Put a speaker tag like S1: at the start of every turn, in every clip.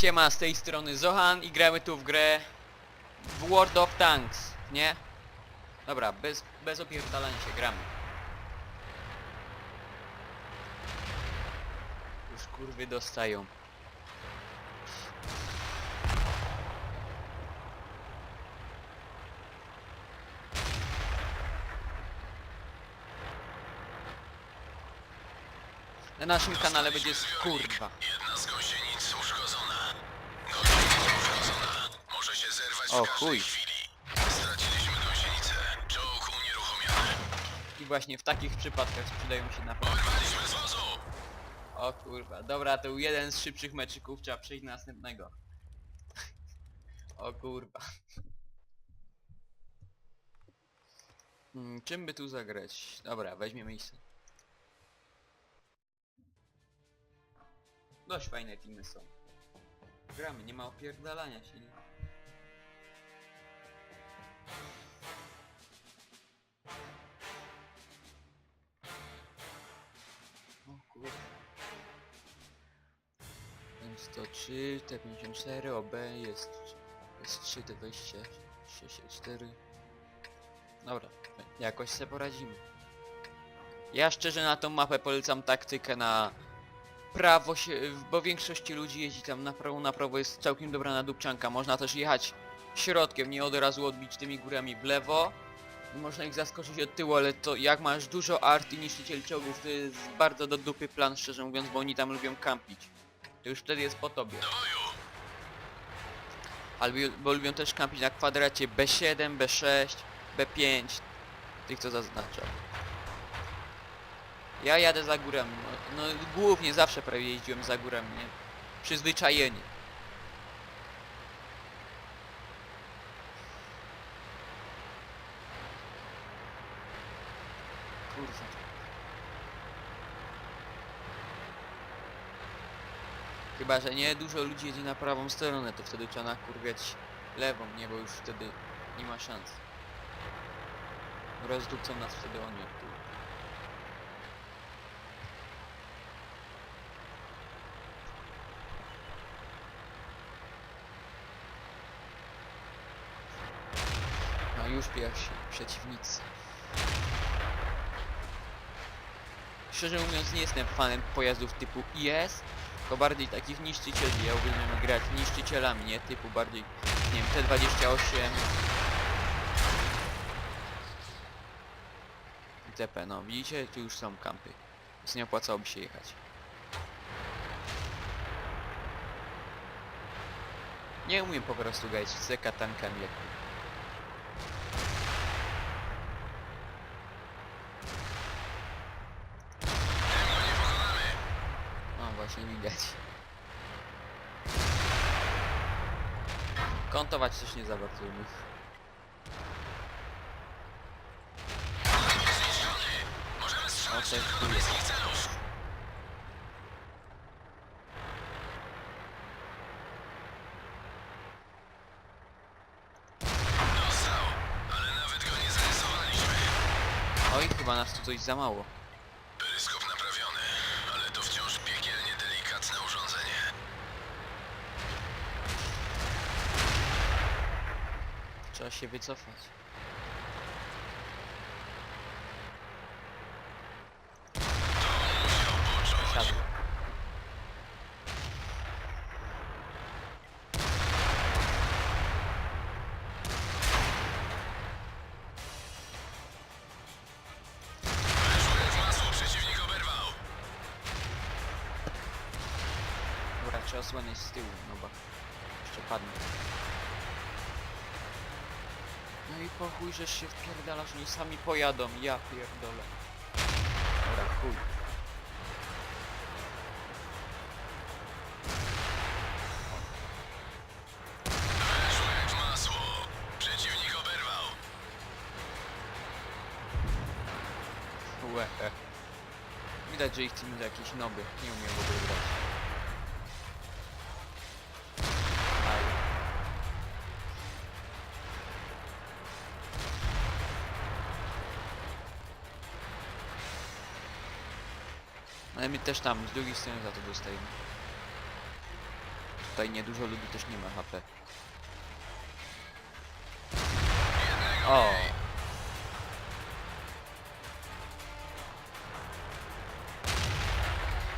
S1: Siema, z tej strony Zohan i gramy tu w grę w World of Tanks, nie? Dobra, bez, bez opierdalania się gramy. Już kurwy dostają. Na naszym kanale będzie kurwa. O, chuj.
S2: chwili. Straciliśmy gąsienicę. Czołg unieruchomiony.
S1: I właśnie w takich przypadkach sprzedają się
S2: z wozu!
S1: O kurwa, dobra, to był jeden z szybszych meczyków, trzeba przejść do następnego. O kurwa. Hmm, czym by tu zagrać? Dobra, weźmiemy miejsce. Dość fajne teamy są. Gramy, nie ma opierdalania się, nie? M103, T54, OB jest, jest 3, T20, 64. Dobra, jakoś sobie poradzimy. Ja szczerze na tą mapę polecam taktykę na prawo się, bo większości ludzi jeździ tam na prawo, na prawo jest całkiem dobra nadupczanka. Można też jechać środkiem, nie od razu odbić tymi górami w lewo. Można ich zaskoczyć od tyłu, ale to jak masz dużo art i niszczyciel czołgów, to jest bardzo do dupy plan, szczerze mówiąc, bo oni tam lubią kampić. To już wtedy jest po tobie. Albo bo lubią też kampić na kwadracie B7, B6, B5. Tych co zaznaczam. Ja jadę za górami. No, no głównie zawsze prawie jeździłem za górami, nie? Przyzwyczajenie. Kurwa. Chyba, że nie dużo ludzi jedzie na prawą stronę, to wtedy trzeba nakurwiać lewą, nie? Bo już wtedy nie ma szans. Rozdupcą nas wtedy oni od tyłu. No już pierwsi przeciwnicy. Szczerze mówiąc nie jestem fanem pojazdów typu IS, tylko bardziej takich niszczycieli. Ja uwielbiam grać niszczycielami, nie typu bardziej, nie wiem, T28 TP, no widzicie, tu już są kampy. Więc nie opłacałoby się jechać. Nie umiem po prostu grać z tankami jak
S2: Tego nie pokonamy!
S1: No właśnie widać. Kontować też nie za bardzo umiem.
S2: Zniszczony! Możemy strzelać
S1: O, to jest
S2: tylko do
S1: chuj.
S2: bliskich celów! Dostał, ale nawet go nie zarysowaliśmy.
S1: Oj, chyba nas tu coś za mało. Trzeba się wycofać. Siadł. Dobra, trzeba osłaniać z tyłu, no bo jeszcze padnie. No i po chuj, żeś się wpierdalasz, oni sami pojadą, ja pierdolę. Dobra, chuj. Łe. e. Widać, że ich team to jakieś noby. Nie umiem w ogóle grać. Ale my też tam, z drugiej strony za to dostajemy. tutaj niedużo ludzi też nie ma HP. O!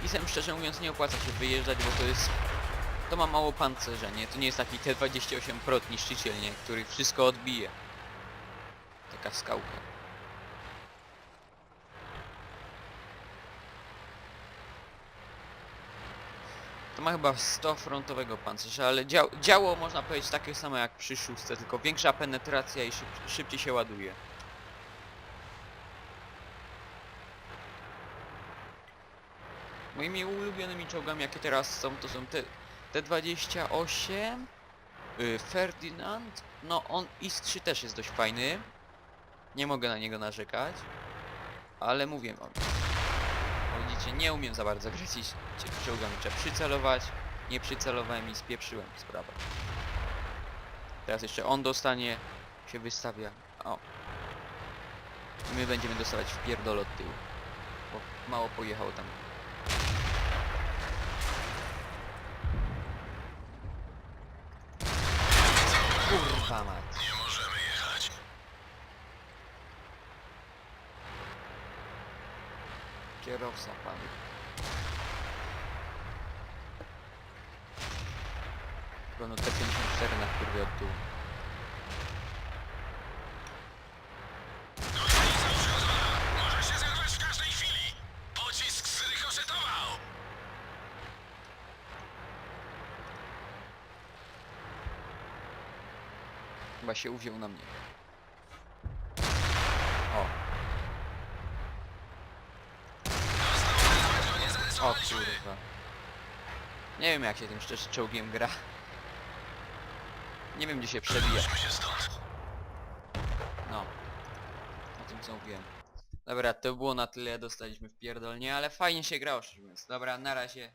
S1: I sem szczerze mówiąc nie opłaca się wyjeżdżać, bo to jest... To ma mało pancerza, nie? To nie jest taki T28 prot niszczyciel, nie? Który wszystko odbije. Taka skałka. To ma chyba 100 frontowego pancerza, ale dział działo można powiedzieć takie samo jak przy szóstce, tylko większa penetracja i szyb szybciej się ładuje. Moimi ulubionymi czołgami jakie teraz są to są te T28 y, Ferdinand no on IS-3 też jest dość fajny nie mogę na niego narzekać ale mówię wam widzicie nie umiem za bardzo i czołgami trzeba przycelować. Nie przycelowałem i spieprzyłem sprawę. Teraz jeszcze on dostanie się wystawia. O. I my będziemy dostawać w od tyłu. Bo mało pojechało tam. Kurwa mać.
S2: Nie możemy jechać.
S1: Kierowca pan. Pełno T54 na kurwie od tyłu.
S2: Gąsienica uszkodzona. Może się zerwać w każdej chwili. Pocisk zrykoszetował.
S1: Chyba się uwziął na mnie. O. O kurwa. Nie wiem jak się tym szczerze czołgiem gra. Nie wiem gdzie się przebija. No. O tym co mówiłem. Dobra, to było na tyle, dostaliśmy w pierdolnie, ale fajnie się grało szczerze mówiąc. Dobra, na razie.